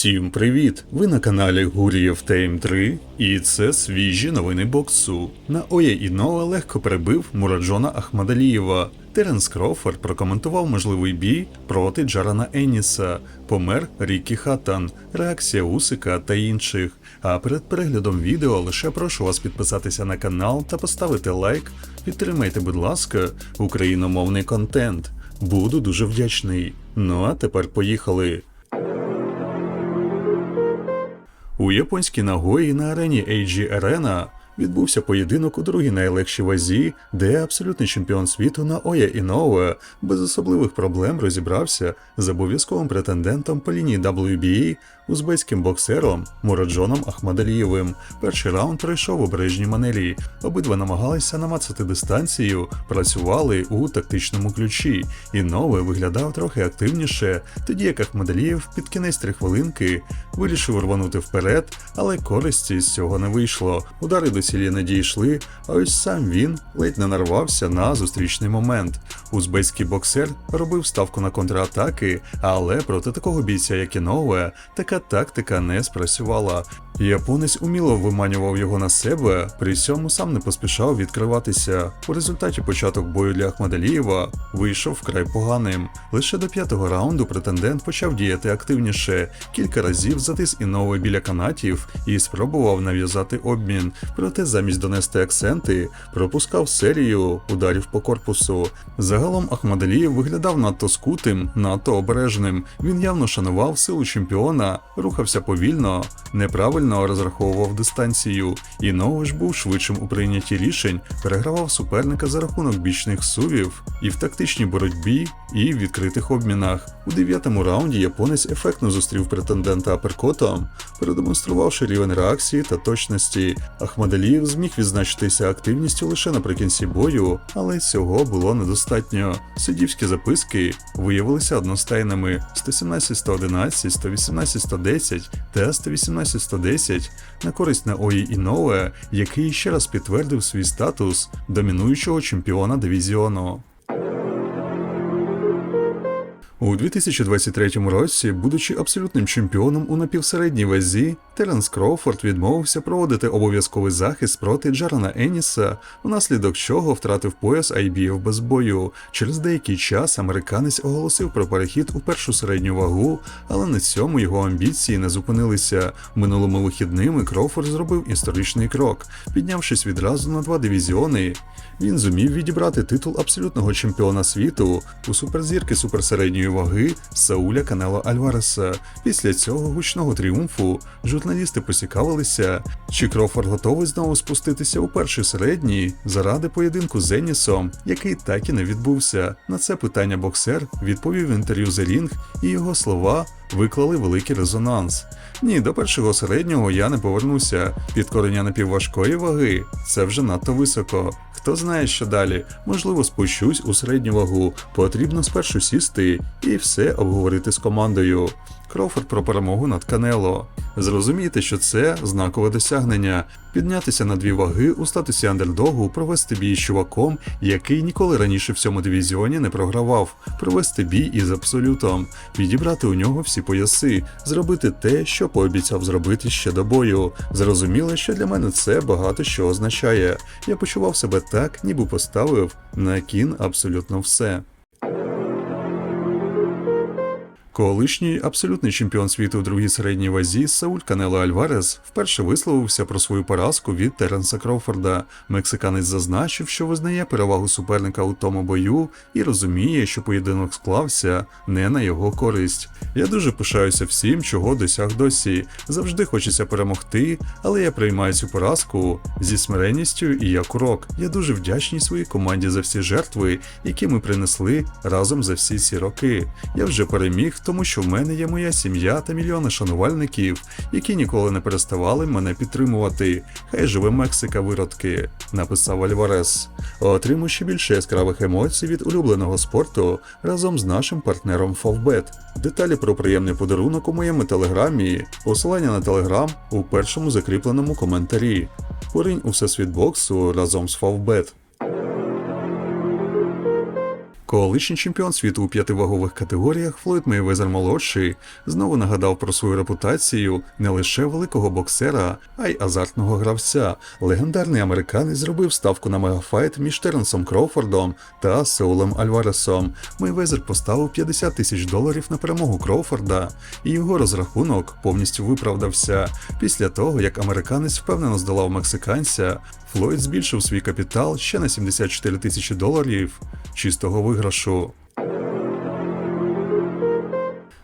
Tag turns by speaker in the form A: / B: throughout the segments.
A: Всім привіт! Ви на каналі Гурієв Тейм 3 і це свіжі новини боксу. На Оє Іноа легко перебив Мураджона Ахмадалієва. Теренс Крофорд прокоментував можливий бій проти Джарана Еніса, помер Рікі Хатан, реакція Усика та інших. А перед переглядом відео лише прошу вас підписатися на канал та поставити лайк. Підтримайте, будь ласка, україномовний контент. Буду дуже вдячний. Ну а тепер поїхали. У японській Нагої на арені AG Arena відбувся поєдинок у другій найлегшій вазі, де абсолютний чемпіон світу Наоя Іноуе без особливих проблем розібрався з обов'язковим претендентом по лінії WBA узбецьким боксером Мураджоном Ахмадалієвим. Перший раунд пройшов у бережній манері. Обидва намагалися намацати дистанцію, працювали у тактичному ключі. Іноуе виглядав трохи активніше, тоді як Ахмадалієв під кінець три хвилинки вирішив рванути вперед, але користі з цього не вийшло. Удари до цілі не дійшли, а ось сам він ледь не нарвався на зустрічний момент. Узбецький боксер робив ставку на контратаки, але проти такого бійця, як Іноуе, така тактика не спрацювала. Японець уміло виманював його на себе, при цьому сам не поспішав відкриватися. У результаті початок бою для Ахмадалієва вийшов вкрай поганим. Лише до п'ятого раунду претендент почав діяти активніше, кілька разів затис Іноуе біля канатів і спробував нав'язати обмін. Проте замість донести акценти пропускав серію ударів по корпусу. Загалом Ахмадалієв виглядав надто скутим, надто обережним. Він явно шанував силу чемпіона, рухався повільно, неправильно розраховував дистанцію. І ж був швидшим у прийнятті рішень, перегравав суперника за рахунок бічних сувів і в тактичній боротьбі, і в відкритих обмінах. У дев'ятому раунді японець ефектно зустрів претендента аперкотом, продемонструвавши рівень реакції та точності. Ахмадалієв зміг відзначитися активністю лише наприкінці бою, але цього було недостатньо. Сидівські записки виявилися одностайними 117-111, 118-110 та 118-110 на користь Наої Інове, який ще раз підтвердив свій статус домінуючого чемпіона дивізіону. У 2023 році, будучи абсолютним чемпіоном у напівсередній вазі, Теренс Кроуфорд відмовився проводити обов'язковий захист проти Джарана Еніса, внаслідок чого втратив пояс IBF без бою. Через деякий час американець оголосив про перехід у першу середню вагу, але на цьому його амбіції не зупинилися. Минулими вихідними Кроуфорд зробив історичний крок, піднявшись відразу на два дивізіони. Він зумів відібрати титул абсолютного чемпіона світу у суперзірки суперсередньої ваги Сауля Канело Альвареса. Після цього гучного тріумфу журналісти поцікавилися, чи Крофорд готовий знову спуститися у перший середній заради поєдинку з Енісом, який так і не відбувся. На це питання боксер відповів в інтерв'ю The Ring, і його слова виклали великий резонанс. Ні, до першого середнього я не повернуся. Підкорення напівважкої ваги це вже надто високо. Хто знає, що далі? Можливо, спущусь у середню вагу. Потрібно спершу сісти і все обговорити з командою. Кроуфорд про перемогу над Канело. Зрозумійте, що це знакове досягнення. Піднятися на дві ваги у статусі андердогу, провести бій з чуваком, який ніколи раніше в цьому дивізіоні не програвав, провести бій із абсолютом, відібрати у нього всі пояси, зробити те, що пообіцяв зробити ще до бою. Зрозуміло, що для мене це багато що означає. Я почував себе так, ніби поставив на кін абсолютно все. Колишній абсолютний чемпіон світу в другій середній вазі Сауль Канело Альварес вперше висловився про свою поразку від Теренса Кроуфорда. Мексиканець зазначив, що визнає перевагу суперника у тому бою і розуміє, що поєдинок склався не на його користь. Я дуже пишаюся всім, чого досяг досі. Завжди хочеться перемогти, але я приймаю цю поразку зі смиренністю і як урок. Я дуже вдячний своїй команді за всі жертви, які ми принесли разом за всі ці роки. Я вже переміг тому що в мене є моя сім'я та мільйони шанувальників, які ніколи не переставали мене підтримувати. Хай живе Мексика, виродки, написав Альварес. Отримуй ще більше яскравих емоцій від улюбленого спорту разом з нашим партнером Фовбет. Деталі про приємний подарунок у моєму телеграмі, посилання на телеграм у першому закріпленому коментарі. Поринь у всесвіт боксу разом з Фовбет. Колишній чемпіон світу у п'яти вагових категоріях Флойд Мейвезер молодший знову нагадав про свою репутацію не лише великого боксера, а й азартного гравця. Легендарний американець зробив ставку на мегафайт між Теренсом Кроуфордом та Сеулем Альваресом. Мейвезер поставив 50 тисяч доларів на перемогу Кроуфорда, і його розрахунок повністю виправдався. Після того, як американець впевнено здолав мексиканця, Флойд збільшив свій капітал ще на 74 тисячі доларів чистого виграшу.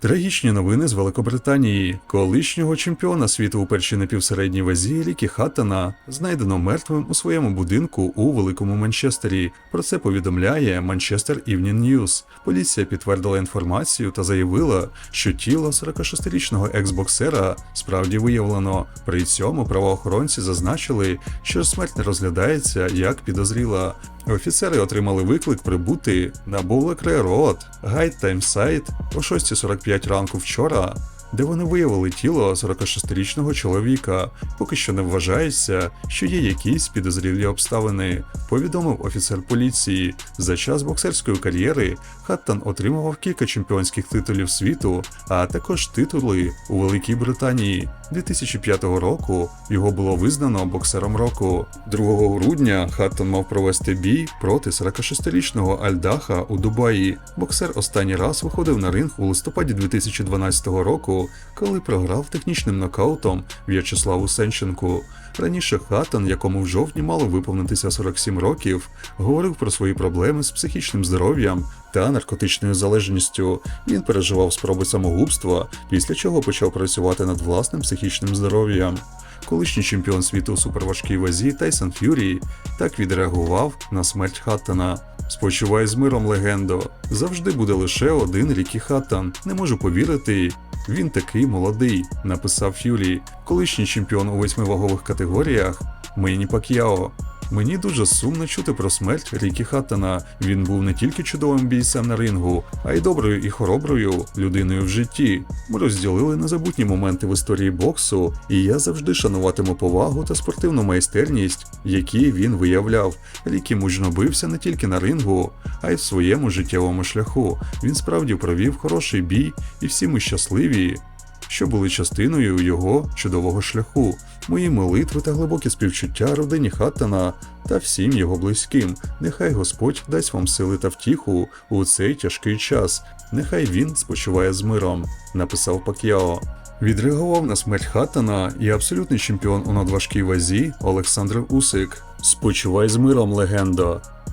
A: Трагічні новини з Великобританії. Колишнього чемпіона світу у першій напівсередній вазі Рікі Хаттона знайдено мертвим у своєму будинку у Великому Манчестері. Про це повідомляє Manchester Evening News. Поліція підтвердила інформацію та заявила, що тіло 46-річного екс-боксера справді виявлено. При цьому правоохоронці зазначили, що смерть не розглядається як підозріла. Офіцери отримали виклик прибути на Буллекре Роад, Гайд Таймсайт о 6.45 ранку вчора, де вони виявили тіло 46-річного чоловіка. Поки що не вважається, що є якісь підозрілі обставини, повідомив офіцер поліції. За час боксерської кар'єри Хаттон отримував кілька чемпіонських титулів світу, а також титули у Великій Британії. 2005 року його було визнано боксером року. 2 грудня Хаттон мав провести бій проти 46-річного Альдаха у Дубаї. Боксер останній раз виходив на ринг у листопаді 2012 року, коли програв технічним нокаутом В'ячеславу Сенченку. Раніше Хаттон, якому в жовтні мало виповнитися 47 років, говорив про свої проблеми з психічним здоров'ям та наркотичною залежністю. Він переживав спроби самогубства, після чого почав працювати над власним психічним здоров'ям. Колишній чемпіон світу у суперважкій вазі Тайсон Ф'юрі так відреагував на смерть Хаттона. Спочивай з миром, легендо. Завжди буде лише один Рікі Хаттон. Не можу повірити. Він такий молодий, написав Фюлі, колишній чемпіон у восьмивагових категоріях Мені Пак'яо. Мені дуже сумно чути про смерть Рікі Хаттона. Він був не тільки чудовим бійцем на рингу, а й доброю і хороброю людиною в житті. Ми розділили незабутні моменти в історії боксу, і я завжди шануватиму повагу та спортивну майстерність, які він виявляв. Рікі мужньо бився не тільки на рингу, а й в своєму життєвому шляху. Він справді провів хороший бій, і всі ми щасливі, що були частиною його чудового шляху. Мої молитви та глибокі співчуття родині Хаттона та всім його близьким. Нехай Господь дасть вам сили та втіху у цей тяжкий час. Нехай він спочиває з миром, написав Пак'яо. Відреагував на смерть Хаттона і абсолютний чемпіон у надважкій вазі Олександр Усик. Спочивай з миром, легендо,